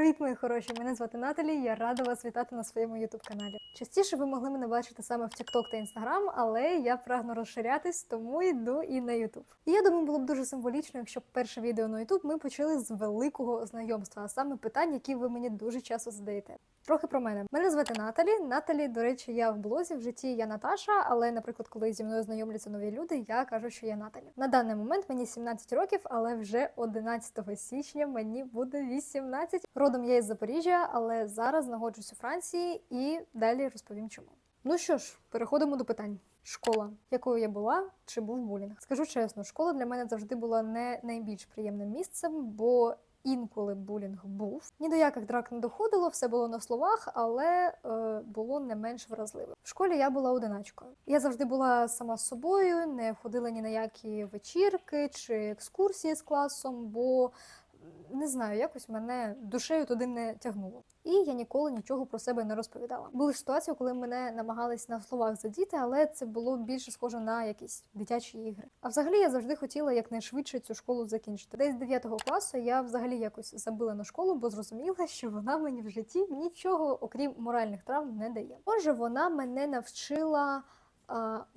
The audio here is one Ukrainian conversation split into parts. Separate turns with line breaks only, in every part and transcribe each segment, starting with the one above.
Привіт, мої хороші! Мене звати Наталі. Я рада вас вітати на своєму youtube каналі. Частіше ви могли мене бачити саме в TikTok та Instagram, але я прагну розширятись, тому йду і на YouTube. І я думаю, було б дуже символічно, якщо перше відео на YouTube ми почали з великого знайомства, а саме питань, які ви мені дуже часто задаєте. Трохи про мене. Мене звати Наталі. Наталі, до речі, я в блозі в житті я Наташа, але, наприклад, коли зі мною знайомляться нові люди, я кажу, що я Наталі. На даний момент мені 17 років, але вже 11 січня мені буде 18. Родом я із Запоріжжя, але зараз знаходжусь у Франції і далі розповім чому. Ну що ж, переходимо до питань. Школа, якою я була, чи був булінг? Скажу чесно, школа для мене завжди була не найбільш приємним місцем, бо інколи булінг був. Ні до яких драк не доходило, все було на словах, але е, було не менш вразливо. В школі я була одиначкою. Я завжди була сама з собою, не ходила ні на які вечірки чи екскурсії з класом, бо не знаю, якось мене душею туди не тягнуло. І я ніколи нічого про себе не розповідала. Були ситуації, коли мене намагались на словах задіти, але це було більше схоже на якісь дитячі ігри. А взагалі я завжди хотіла якнайшвидше цю школу закінчити. Десь з 9 класу я взагалі якось забила на школу, бо зрозуміла, що вона мені в житті нічого, окрім моральних травм, не дає. Може, вона мене навчила.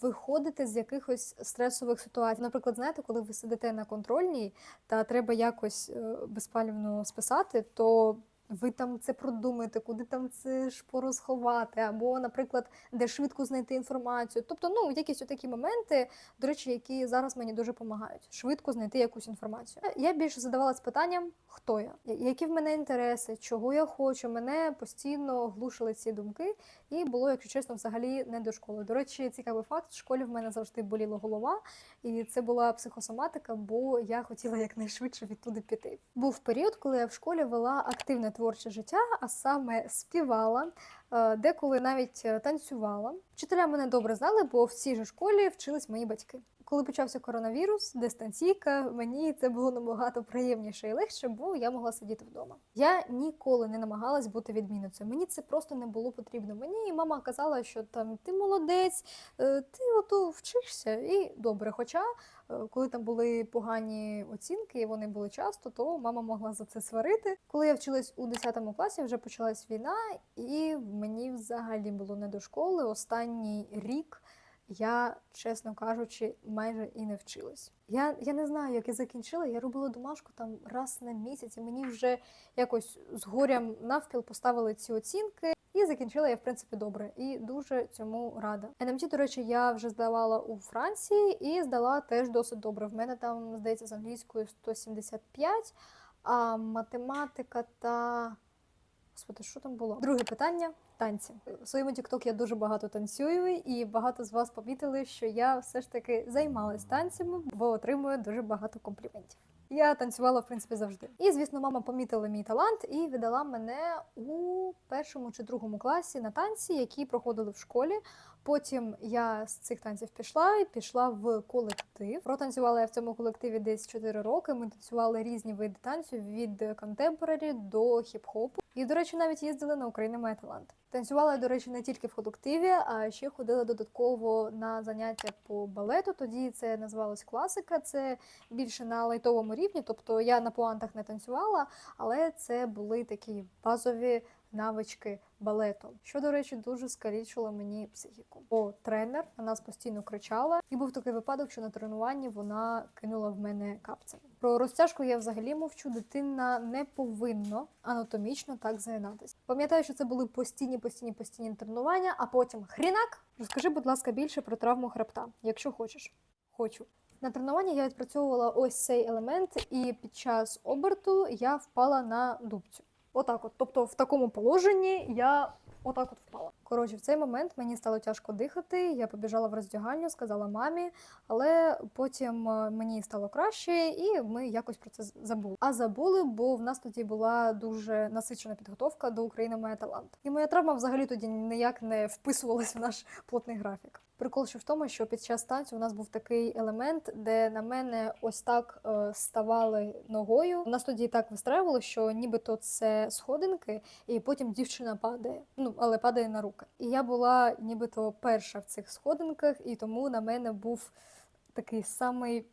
Виходити з якихось стресових ситуацій. Наприклад, знаєте, коли ви сидите на контрольній та треба якось е, безпалівно списати, то ви там це продумаєте, куди там це шпору сховати, або, наприклад, де швидко знайти інформацію. Тобто, ну, якісь такі моменти, до речі, які зараз мені дуже допомагають швидко знайти якусь інформацію. Я більше задавалась питанням, хто я, які в мене інтереси, чого я хочу. Мене постійно глушили ці думки, і було, якщо чесно, взагалі не до школи. До речі, цікавий факт: в школі в мене завжди боліла голова, і це була психосоматика, бо я хотіла якнайшвидше відтуди піти. Був період, коли я в школі вела активне творче життя, а саме співала, е, деколи навіть е, танцювала. Вчителя мене добре знали, бо в цій же школі вчились мої батьки. Коли почався коронавірус, дистанційка, мені це було набагато приємніше і легше, бо я могла сидіти вдома. Я ніколи не намагалась бути відмінницею. Мені це просто не було потрібно. Мені мама казала, що там ти молодець, е, ти ото вчишся і добре. Хоча е, коли там були погані оцінки, і вони були часто, то мама могла за це сварити. Коли я вчилась у 10 класі, вже почалась війна, і мені взагалі було не до школи. Останній рік я, чесно кажучи, майже і не вчилась. Я, я не знаю, як я закінчила. Я робила домашку там раз на місяць, і мені вже якось з горям навпіл поставили ці оцінки. І закінчила я в принципі добре і дуже цьому рада. НМТ, до речі, я вже здавала у Франції і здала теж досить добре. В мене там здається з англійською 175, а математика та Господи, що там було? Друге питання танці. В своєму TikTok я дуже багато танцюю, і багато з вас помітили, що я все ж таки займалась танцями, бо отримую дуже багато компліментів. Я танцювала в принципі завжди. І звісно, мама помітила мій талант і віддала мене у першому чи другому класі на танці, які проходили в школі. Потім я з цих танців пішла і пішла в колектив. Протанцювала я в цьому колективі десь 4 роки. Ми танцювали різні види танцю від контемпорарі до хіп-хопу. І, до речі, навіть їздили на Україна має. Танцювала до речі, не тільки в колективі, а ще ходила додатково на заняття по балету. Тоді це називалось класика. Це більше на лайтовому рівні. Тобто я на пуантах не танцювала, але це були такі базові навички балету, що, до речі, дуже скалічило мені психіку. Бо тренер на нас постійно кричала, і був такий випадок, що на тренуванні вона кинула в мене капцем. Про розтяжку я взагалі мовчу. Дитина не повинна анатомічно так загинатись. Пам'ятаю, що це були постійні, постійні, постійні тренування, а потім хрінак. Розкажи, будь ласка, більше про травму хребта, якщо хочеш. Хочу. На тренуванні я відпрацьовувала ось цей елемент, і під час оберту я впала на дубцю. Отак, от. Тобто, в такому положенні я отак от впала. Коротше, в цей момент мені стало тяжко дихати. Я побіжала в роздягальню, сказала мамі, але потім е, мені стало краще, і ми якось про це забули. А забули, бо в нас тоді була дуже насичена підготовка до України має талант. І моя травма взагалі тоді ніяк не вписувалась в наш плотний графік. Прикол ще в тому, що під час танцю у нас був такий елемент, де на мене ось так е, ставали ногою. У нас тоді так вистраювало, що нібито це сходинки, і потім дівчина падає. Ну але падає на руки. І я була нібито перша в цих сходинках, і тому на мене був такий самий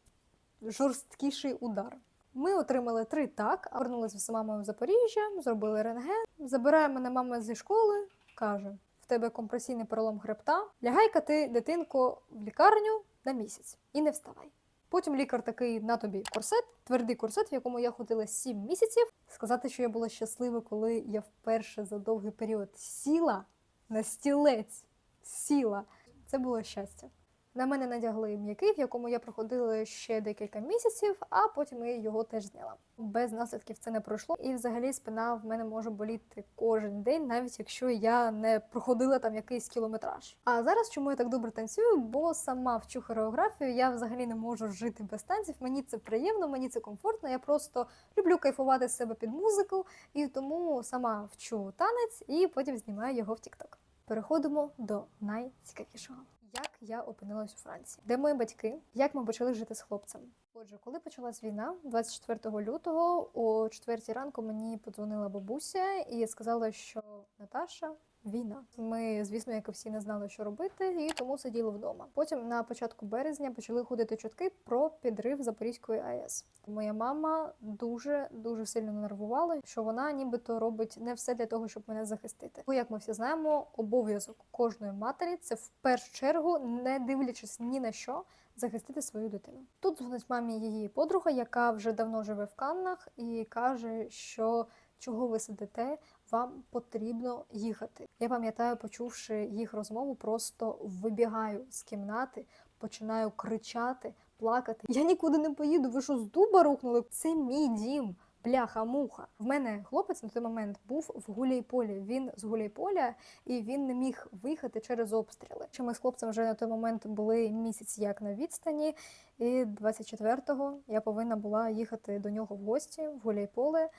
жорсткіший удар. Ми отримали три так, а вернулися з мамою в Запоріжжя, зробили рентген. Забирає мене мама зі школи, каже: в тебе компресійний перелом хребта, лягай-ка ти, дитинко, в лікарню на місяць і не вставай. Потім лікар такий на тобі корсет, твердий корсет, в якому я ходила 7 місяців. Сказати, що я була щаслива, коли я вперше за довгий період сіла на стілець. Сіла. Це було щастя. На мене надягли м'який, в якому я проходила ще декілька місяців, а потім я його теж зняла. Без наслідків це не пройшло, і взагалі спина в мене може боліти кожен день, навіть якщо я не проходила там якийсь кілометраж. А зараз чому я так добре танцюю? Бо сама вчу хореографію, я взагалі не можу жити без танців. Мені це приємно, мені це комфортно. Я просто люблю кайфувати з себе під музику, і тому сама вчу танець і потім знімаю його в TikTok. Переходимо до найцікавішого. Як я опинилась у Франції, де мої батьки, як ми почали жити з хлопцем? Отже, коли почалась війна, 24 лютого, о 4 ранку мені подзвонила бабуся і сказала, що Наташа. Війна. Ми, звісно, як і всі не знали, що робити, і тому сиділи вдома. Потім на початку березня почали ходити чутки про підрив Запорізької АЕС. Моя мама дуже дуже сильно нервувала, що вона нібито робить не все для того, щоб мене захистити. Бо як ми всі знаємо, обов'язок кожної матері це в першу чергу, не дивлячись ні на що, захистити свою дитину. Тут дзвонить мамі її подруга, яка вже давно живе в Каннах, і каже, що чого ви сидите, вам потрібно їхати. Я пам'ятаю, почувши їх розмову, просто вибігаю з кімнати, починаю кричати, плакати. Я нікуди не поїду. Ви що з дуба рухнули? Це мій дім. Бляха-муха. В мене хлопець на той момент був в Гуляйполі. Він з Гуляйполя і він не міг виїхати через обстріли. Що ми з хлопцем вже на той момент були місяць як на відстані, і 24-го я повинна була їхати до нього в гості в Гуляйполе,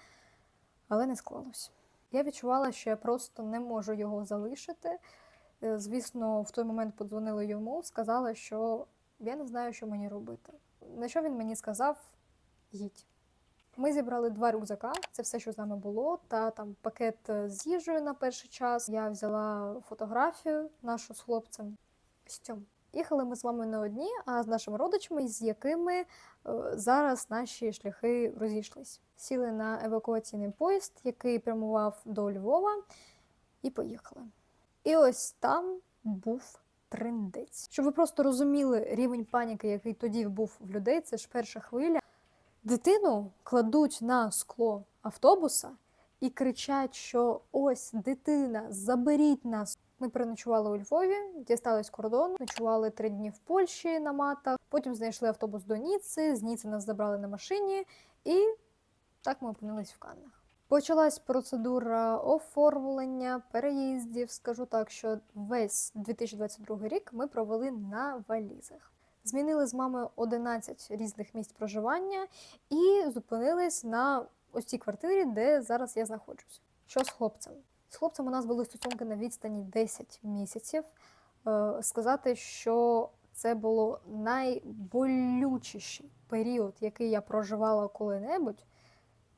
але не склалось. Я відчувала, що я просто не можу його залишити. Е, Звісно, в той момент подзвонили йому, сказали, що я не знаю, що мені робити. На що він мені сказав: їдь. Ми зібрали два рюкзака, це все, що з нами було, та там пакет е, з їжею на перший час. Я взяла фотографію нашу з хлопцем. Костюм. Їхали ми з вами не одні, а з нашими родичами, з якими е, зараз наші шляхи розійшлись. Сіли на евакуаційний поїзд, який прямував до Львова, і поїхали. І ось там був триндець. Щоб ви просто розуміли рівень паніки, який тоді був в людей, це ж перша хвиля. Дитину кладуть на скло автобуса і кричать, що ось дитина, заберіть нас. Ми переночували у Львові, дістались кордон, ночували три дні в Польщі на матах. Потім знайшли автобус до Ніци, з Ніци нас забрали на машині, і так ми опинились в Каннах. Почалась процедура оформлення, переїздів. Скажу так, що весь 2022 рік ми провели на валізах. Змінили з мамою 11 різних місць проживання і зупинились на ось цій квартирі, де зараз я знаходжусь. Що з хлопцем? З хлопцем у нас були стосунки на відстані 10 місяців. Е, Сказати, що це було найболючіший період, який я проживала коли-небудь,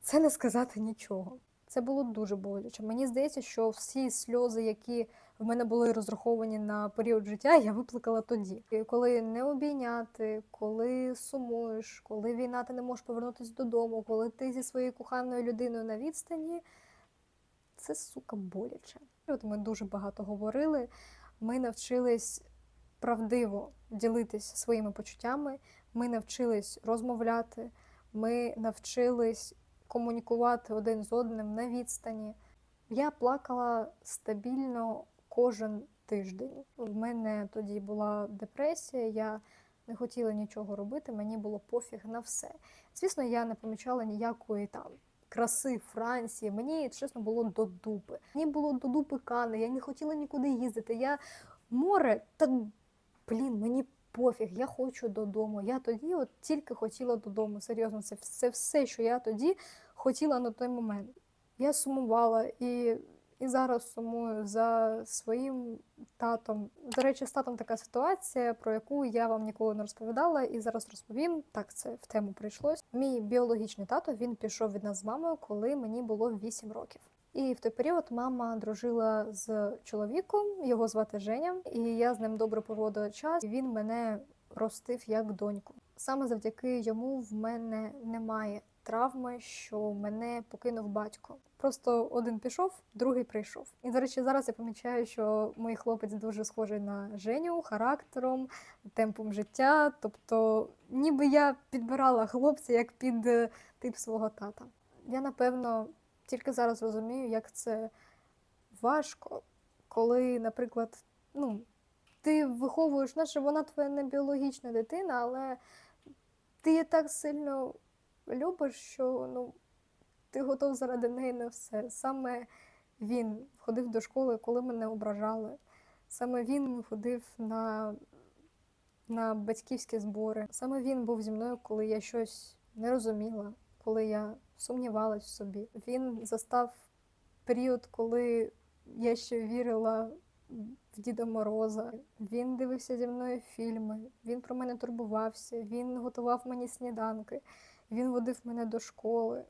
це не сказати нічого. Це було дуже боляче. Мені здається, що всі сльози, які в мене були розраховані на період життя, я виплакала тоді. І коли не обійняти, коли сумуєш, коли війна ти не можеш повернутися додому, коли ти зі своєю коханою людиною на відстані, це сука боляче. От ми дуже багато говорили. Ми навчились правдиво ділитись своїми почуттями. Ми навчились розмовляти. Ми навчились комунікувати один з одним на відстані. Я плакала стабільно кожен тиждень. В мене тоді була депресія, я не хотіла нічого робити, мені було пофіг на все. Звісно, я не помічала ніякої там краси Франції. Мені чесно було до дупи. Мені було до дупи Кани, я не хотіла нікуди їздити. Я море, та блін, мені пофіг, я хочу додому. Я тоді от тільки хотіла додому. Серйозно, це все, що я тоді хотіла на той момент. Я сумувала і, і зараз сумую за своїм татом. До речі, з татом така ситуація, про яку я вам ніколи не розповідала, і зараз розповім. Так, це в тему прийшлось. Мій біологічний тато він пішов від нас з мамою, коли мені було 8 років. І в той період мама дружила з чоловіком, його звати Женя, і я з ним добре проводила час. Він мене ростив як доньку. Саме завдяки йому в мене немає травми, що мене покинув батько. Просто один пішов, другий прийшов. І, до речі, зараз я помічаю, що мій хлопець дуже схожий на Женю характером, темпом життя. Тобто, ніби я підбирала хлопця як під е, тип свого тата. Я напевно тільки зараз розумію, як це важко, коли, наприклад, ну, ти виховуєш, наче вона твоя не біологічна дитина, але ти так сильно любиш, що ну, ти готов заради неї на все. Саме він ходив до школи, коли мене ображали. Саме він ходив на, на батьківські збори. Саме він був зі мною, коли я щось не розуміла, коли я сумнівалась в собі. Він застав період, коли я ще вірила в Діда Мороза. Він дивився зі мною фільми, він про мене турбувався, він готував мені сніданки, він водив мене до школи.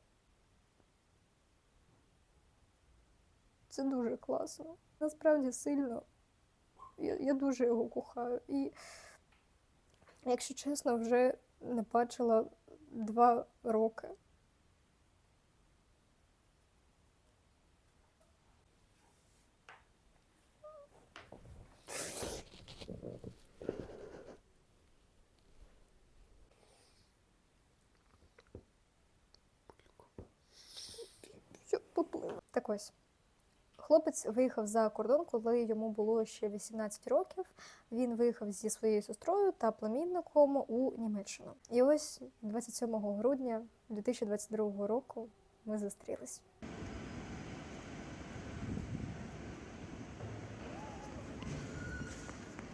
Це дуже класно. Насправді сильно. Я, я дуже його кохаю. І, якщо чесно, вже не бачила два роки. Все, поплило. Так ось. Хлопець виїхав за кордон, коли йому було ще 18 років. Він виїхав зі своєю сестрою та племінником у Німеччину. І ось 27 грудня 2022 року ми зустрілись.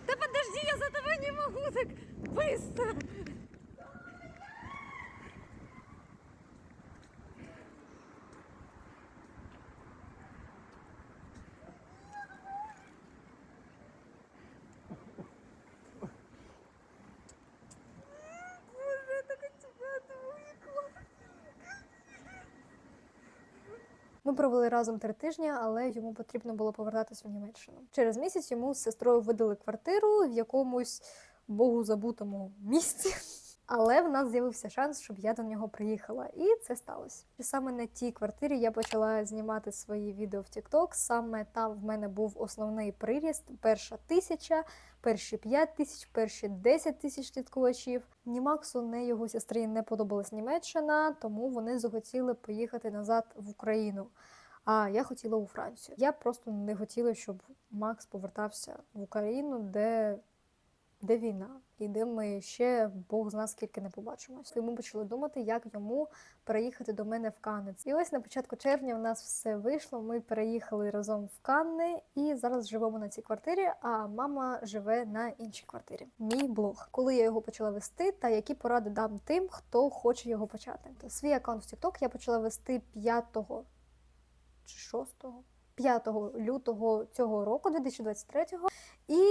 Да подожди, я за тобой не могу так быстро. Боже, я так от тебя отвыкла.
Провели разом три тижні, але йому потрібно було повертатися в Німеччину. Через місяць йому з сестрою видали квартиру в якомусь богу забутому місці. Але в нас з'явився шанс, щоб я до нього приїхала, і це сталося. І саме на тій квартирі я почала знімати свої відео в TikTok. Саме там в мене був основний приріст: перша тисяча, перші п'ять тисяч, перші 10 тисяч слідкувачів. Ні Максу, ні його сестрі не подобалась Німеччина, тому вони захотіли поїхати назад в Україну. А я хотіла у Францію. Я просто не хотіла, щоб Макс повертався в Україну, де, де війна, і де ми ще Бог з нас скільки не побачимось. І почали думати, як йому переїхати до мене в Канець. І ось на початку червня в нас все вийшло. Ми переїхали разом в Канни і зараз живемо на цій квартирі. А мама живе на іншій квартирі. Мій блог, коли я його почала вести, та які поради дам тим, хто хоче його почати. Свій аккаунт в TikTok я почала вести 5 чи 6 5 лютого цього року, 2023-го. І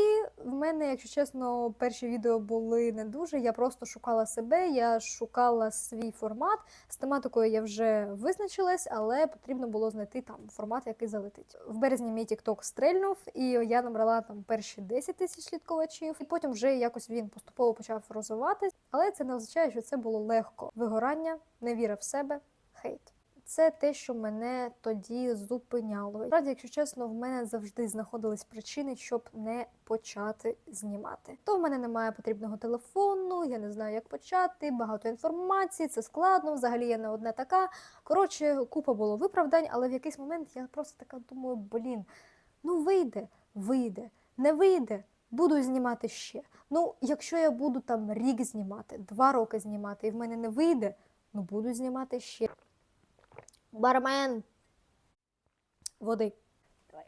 в мене, якщо чесно, перші відео були не дуже. Я просто шукала себе, я шукала свій формат. З тематикою я вже визначилась, але потрібно було знайти там формат, який залетить. В березні мій TikTok стрельнув, і я набрала там перші 10 тисяч слідкувачів, і потім вже якось він поступово почав розвиватись. Але це не означає, що це було легко. Вигорання, невіра в себе, хейт. Це те, що мене тоді зупиняло. Справді, якщо чесно, в мене завжди знаходились причини, щоб не почати знімати. То в мене немає потрібного телефону, я не знаю, як почати, багато інформації, це складно. Взагалі я не одна така. Коротше, купа було виправдань, але в якийсь момент я просто така думаю: блін, ну вийде, вийде, не вийде. Буду знімати ще. Ну, якщо я буду там рік знімати, два роки знімати, і в мене не вийде, ну буду знімати ще. Бармен. Води. Давай.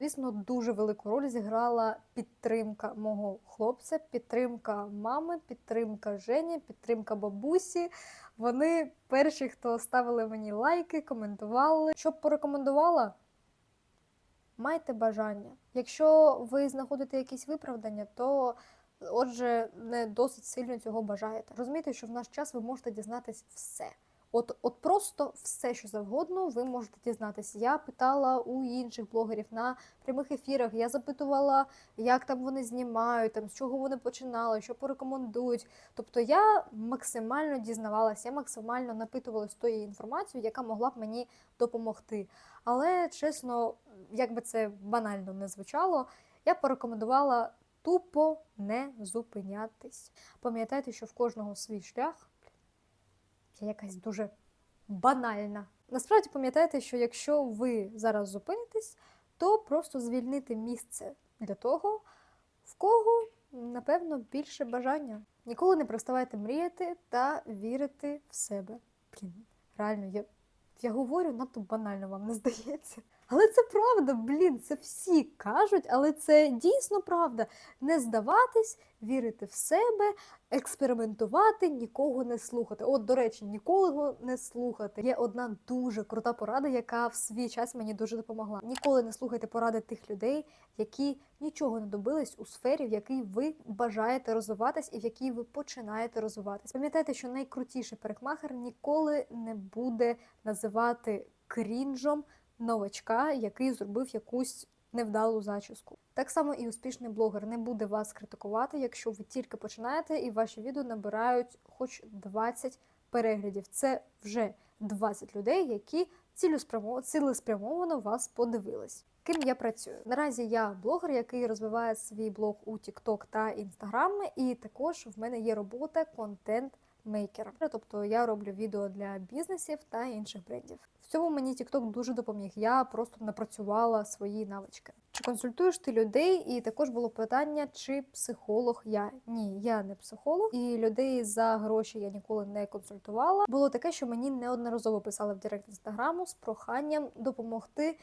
Звісно, дуже велику роль зіграла підтримка мого хлопця, підтримка мами, підтримка Жені, підтримка бабусі. Вони перші, хто ставили мені лайки, коментували. Щоб порекомендувала, майте бажання. Якщо ви знаходите якісь виправдання, то Отже, не досить сильно цього бажаєте. Розумієте, що в наш час ви можете дізнатись все. От, от просто все, що завгодно, ви можете дізнатися. Я питала у інших блогерів на прямих ефірах. Я запитувала, як там вони знімають, там з чого вони починали, що порекомендують. Тобто я максимально дізнавалася, я максимально напитувалась тої інформацією, яка могла б мені допомогти. Але чесно, як би це банально не звучало, я порекомендувала тупо не зупинятись. Пам'ятайте, що в кожного свій шлях. Я якась дуже банальна. Насправді пам'ятайте, що якщо ви зараз зупинитесь, то просто звільнити місце для того, в кого, напевно, більше бажання. Ніколи не переставайте мріяти та вірити в себе. Блін, реально, я, я говорю надто банально, вам не здається. Але це правда, блін, це всі кажуть, але це дійсно правда. Не здаватись, вірити в себе, експериментувати, нікого не слухати. От, до речі, ніколи не слухати. Є одна дуже крута порада, яка в свій час мені дуже допомогла. Ніколи не слухайте поради тих людей, які нічого не добились у сфері, в якій ви бажаєте розвиватись і в якій ви починаєте розвиватись. Пам'ятайте, що найкрутіший парикмахер ніколи не буде називати крінжом новачка, який зробив якусь невдалу зачіску. Так само і успішний блогер не буде вас критикувати, якщо ви тільки починаєте і ваші відео набирають хоч 20 переглядів. Це вже 20 людей, які цілеспрямовано вас подивились. Ким я працюю? Наразі я блогер, який розвиває свій блог у TikTok та Instagram, і також в мене є робота контент мейкера. Тобто я роблю відео для бізнесів та інших брендів. Цьому мені TikTok дуже допоміг. Я просто напрацювала свої навички. Чи консультуєш ти людей? І також було питання, чи психолог я? Ні, я не психолог, і людей за гроші я ніколи не консультувала. Було таке, що мені неодноразово писали в директ інстаграму з проханням допомогти е,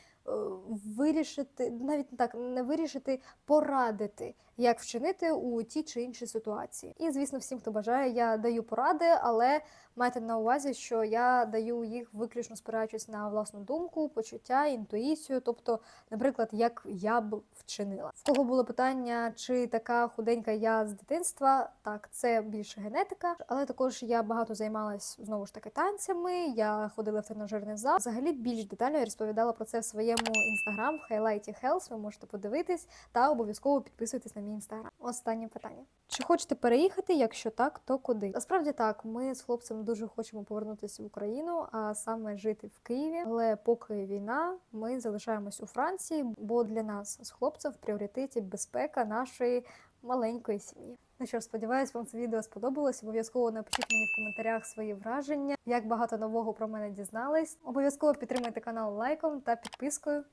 вирішити, навіть так не вирішити, порадити, як вчинити у тій чи іншій ситуації. І звісно, всім, хто бажає, я даю поради, але майте на увазі, що я даю їх виключно спираючись на власну думку, почуття, інтуїцію, тобто, наприклад, як я б вчинила. В кого було питання, чи така худенька я з дитинства? Так, це більше генетика, але також я багато займалась знову ж таки танцями. Я ходила в тренажерний зал. Взагалі більш детально я розповідала про це в своєму інстаграм в Highlight Health. Ви можете подивитись та обов'язково підписуйтесь на мій інстаграм. Останнє питання. Чи хочете переїхати? Якщо так, то куди? Насправді так, ми з хлопцем дуже хочемо повернутися в Україну, а саме жити в Києві. Але поки війна, ми залишаємось у Франції, бо для нас з хлопцем в пріоритеті безпека нашої маленької сім'ї. Ну що ж, сподіваюсь, вам це відео сподобалось. Обов'язково напишіть мені в коментарях свої враження, як багато нового про мене дізнались. Обов'язково підтримайте канал лайком та підпискою.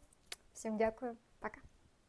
Всім дякую, пока.